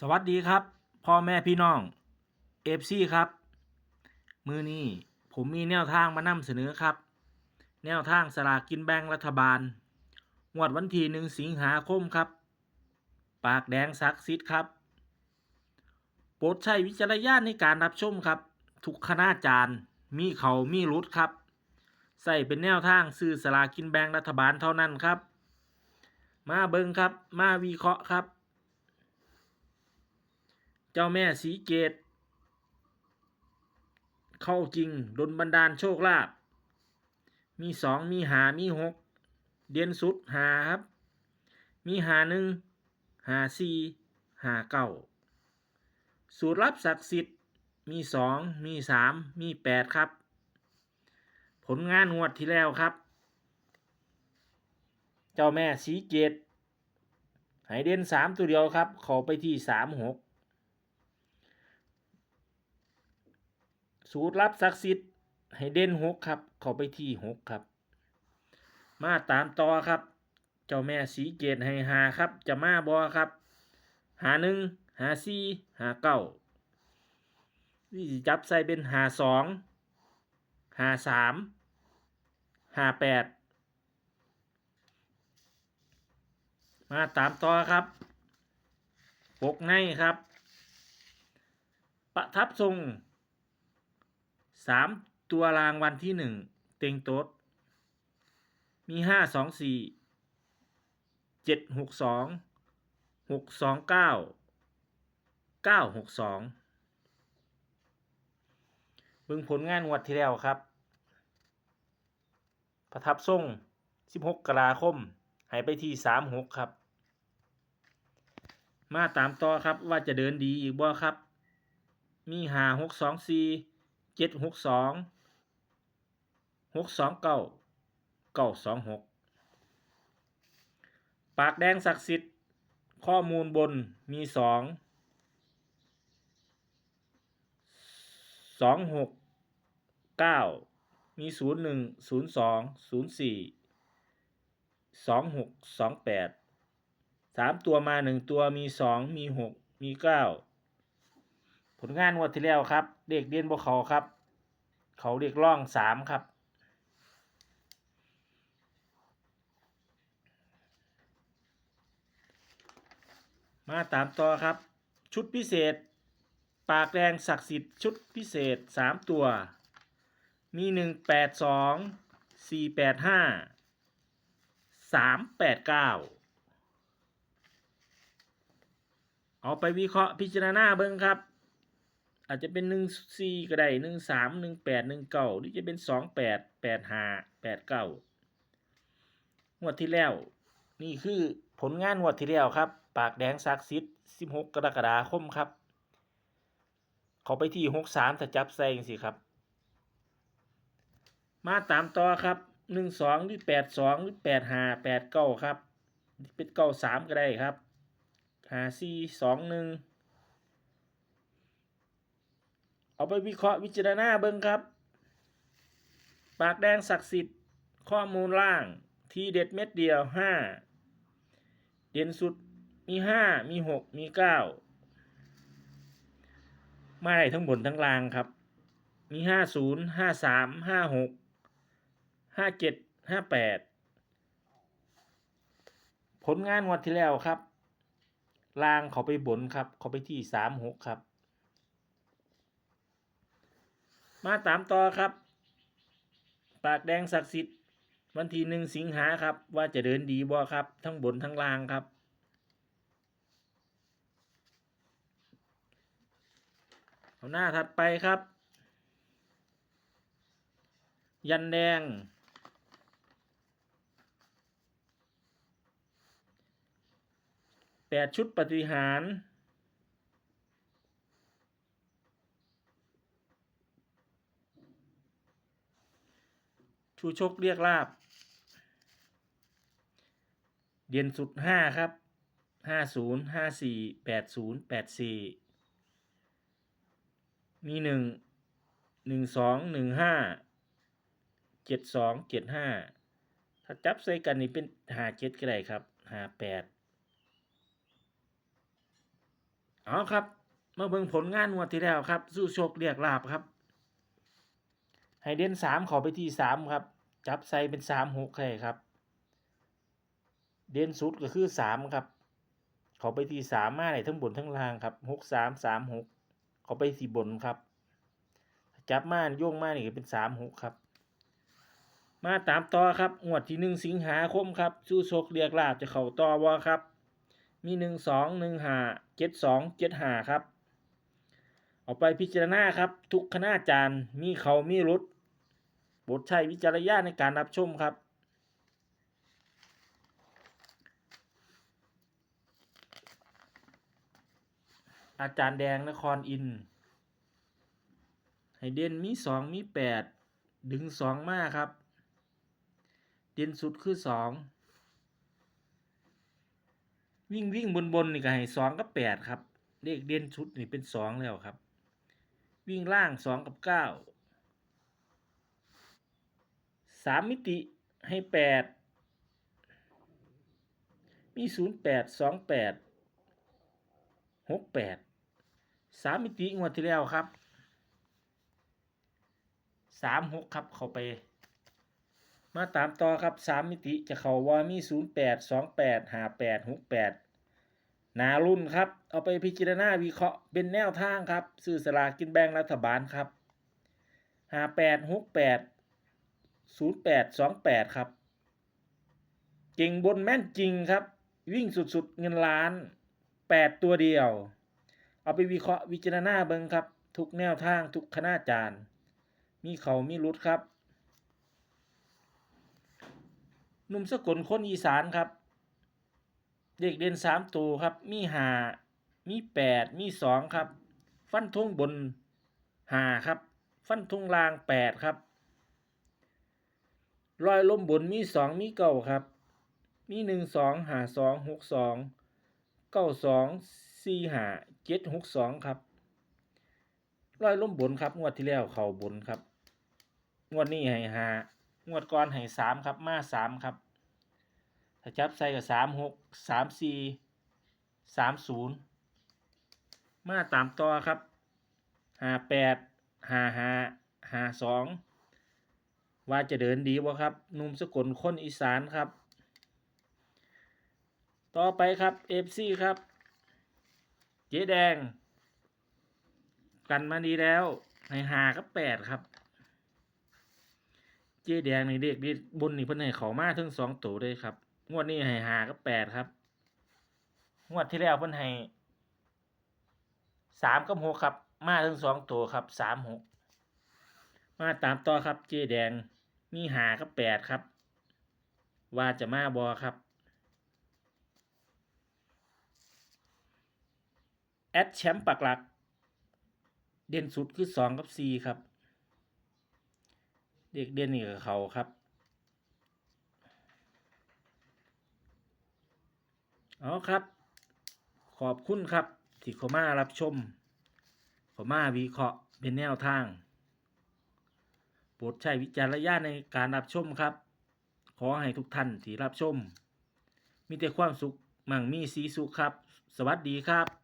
สวัสดีครับ พ่อแม่พี่น้องเอฟซีครับ มือนี้ผมมีแนวทางมานำเสนอครับ แนวทางสลากกินแบ่งรัฐบาลงวดวันที่หนึ่งสิงหาคมครับ ปากแดงซักซิดครับ โปรดใช้วิจารณญาณในการรับชมครับ ทุกคณาจารย์มีเขามีรุดครับ ใส่เป็นแนวทางซื้อสลากกินแบ่งรัฐบาลเท่านั้นครับ มาเบิงครับ มาวิเคราะห์ครับ เจ้าแม่สีเกต เข้าจริงดนบันดาลโชคลาภมีสองมีหามีหกเดียนสุดหาครับ มีหาหนึ่งหาสี่หาเก้าสูตรลับศักดิ์สิทธิ์มีสองมีสามมีแปดครับ ผลงานงวดที่แล้วครับ เจ้าแม่สีเกตให้เด่นสามตัวเดียวครับขอไปที่สามหก สูตรลับศักดิ์สิทธิ์ให้เด่นหกครับ เข้าไปที่หกครับ มาตามต่อครับ เจ้าแม่สีเกตให้หาครับ จะมาบอครับ หาหนึ่งหาสี่หาเก้านี่จับใส่เป็นหาสองหาสามหาแปดมาตามต่อครับปกในครับ ประทับทรง สามตัวรางวัลที่หนึ่งเต็งโต๊ดมีห้าสองสี่เจ็ดหกสองหกสองเก้าเก้าหกสองเบิ่งผลงานงวดที่แล้วครับ ประทับทรงสิบหกกราคม หายไปที่สามหกครับ มาตามต่อครับว่าจะเดินดีอีกบ่ครับ มีหาหกสองสี่ เจ็ดหกสองหกสองเก้าเก้าสองหกปากแดงศักดิ์สิทธิ์ ข้อมูลบนมีสองสองหกเก้ามีศูนย์หนึ่งศูนย์สองศูนย์สี่สองหกสองแปดสามตัวมาหนึ่งตัวมีสองมีหกมีเก้า ลงานงวดที่แล้วครับเด็กเดียนบวเขาครับ เขาเรียกร่องสามครับ มาตามต่อครับ ชุดพิเศษ ปากแดงศักดิ์สิทธิ์ชุดพิเศษสามตัว มีหนึ่งแปดสองสี่แปดห้าสามแปดเก้าเอาไปวิเคราะห์พิจารณาเบิ้งครับ อาจจะเป็นหนึ่งสี่ก็ได้หนึ่งสามหนึ่งแปดหนึ่งเก้าหรือจะเป็นสองแปดแปดห้าแปดเก้างวดที่แล้ว นี่คือผลงานงวดที่แล้วครับ ปากแดงซักซิดสิบหกกรกฎาคมครับ เขาไปที่หกสามถ้าจับใส่จังสิครับ มาตามต่อครับหนึ่งสองหรือแปดสองหรือแปดห้าแปดเก้าครับ เป็นเก้าสามก็ได้ครับหาสี่สองหนึ่ง เอาไปวิเคราะห์วิจารณาเบิ้งครับ ปากแดงศักดิ์สิทธิ์ ข้อมูลล่าง ทีเด็ดเม็ดเดียวห้าเด่นสุดมีห้ามีหกมีเก้าไม่ได้ทั้งบนทั้งล่างครับ มีห้าศูนย์ห้าสามห้าหกห้าเจ็ดห้าแปดผลงานวันที่แล้วครับล่างเขาไปบนครับ เขาไปที่สามหกครับ มาตามต่อครับ ปากแดงศักดิ์สิทธิ์วันที่หนึ่งสิงหาครับ ว่าจะเดินดีบ่ครับ ทั้งบนทั้งล่างครับ เอาหน้าถัดไปครับ ยันแดง แปดชุดปฏิหาร ชูชกเรียกลาบ เดียนสุดห้าครับห้าศูนย์ห้าสี่แปดศูนย์แปดสี่มีหนึ่งหนึ่งสองหนึ่งห้าเจ็ดสองเจ็ดห้าถ้าจับใส่กันนี่เป็นหาเจ็ดก็ได้ครับหาแปดเอาครับมาเบิ่งผลงานงวดที่แล้วครับ สู้โชคเรียกลาบครับ ให้เด่นสามขอไปที่สามครับ จับใส่เป็นสามหกให้ครับ เด่นสุดก็คือสามครับขอไปที่สามมาได้ทั้งบนทั้งล่างครับหกสามสามหกขอไปที่บนครับ จับมาโยงมานี่เป็นสามหกครับ มาตามต่อครับงวดที่หนึ่งสิงหาคมครับสู้โชคเรียกลาบจะเข่าต่อวอครับ มีหนึ่งสองหนึ่งหาเจ็ดสองเจ็ดหาครับเอาไปพิจารณาครับ ทุกคณาจารย์มีเขามีรุ ดบทใช้วิจารณญาณในการรับชมครับ อาจารย์แดงนครอินทร์ให้เด่นมีสองมีแปดดึงสองมาครับ เด่นสุดคือสองวิ่งวิ่งบนบนนี่ก็ให้สองกับแปดครับ เลขเด่นชุดนี่เป็นสองแล้วครับ วิ่งล่างสองกับเก้า สามมิติให้แปดมีศูนย์แปดสองแปดหกแปดสามมิติงวดที่แล้วครับสามหกครับเข้าไป มาตามต่อครับสามมิติจะเข้าว่ามีศูนย์แปดสองแปดห้าแปดหกแปดนารุ่นครับ เอาไปพิจารณาวิเคราะห์เป็นแนวทางครับ ซื้อสลากกินแบ่งรัฐบาลครับห้าแปดหกแปด ศูนย์แปดสองแปดครับ เก่งบนแม่นจริงครับ วิ่งสุดๆ เงินล้านแปดตัวเดียว เอาไปวิเคราะห์วิจารณาเบิงครับ ทุกแนวทางทุกคณาจารย์ มีเขามีรุดครับหนุ่มสกลคนอีสานครับ เด็กเด่นสามตัวครับ มีหามีแปดมีสองครับ ฟันทงบนหาครับ ฟันทงลางแปดครับ รอยล้มบนมีสองมีเก้าครับ มีหนึ่งสองหาสองหกสองเก้าสองสี่หาเจ็ดหกสองครับรอยล้มบนครับ งวดที่แล้วเข่าบนครับ งวดนี้ให้หางวดก่อนให้สามครับมาสามครับถ้าจับใส่กับสามหกสามสี่สามศูนย์มาตามต่อครับห้าแปดห้าห้าห้าสอง ว่าจะเดินดีบ่ครับนุ่มสกลคนอีสานครับ ต่อไปครับเอฟซีครับ เจ๊แดง กันมาดีแล้วให้หากับแปดครับ เจ๊แดงในเด็กดีบนนี่เพิ่นให้เขามาถึงสองตัวเลยครับ งวดนี้ให้หากับแปดครับ งวดที่แล้วเพิ่นให้สามกับหกครับ มาถึงสองตัวครับสามหกมาตามต่อครับเจ๊แดง มีหากับแปดครับ ว่าจะมาบอครับแอดแชมป์ปักหลัก เด่นสุดคือสองกับสี่ครับ เด็กเด่นนี่กับเขาครับ เอาครับ ขอบคุณครับที่เข้ามารับชมเข้ามาวิเคราะห์เป็นแนวทาง รดใช้วิจารณญาณในการรับชมครับ ขอให้ทุกท่านที่รับชม มีแต่ความสุขมั่งมีสีสุขครับ สวัสดีครับ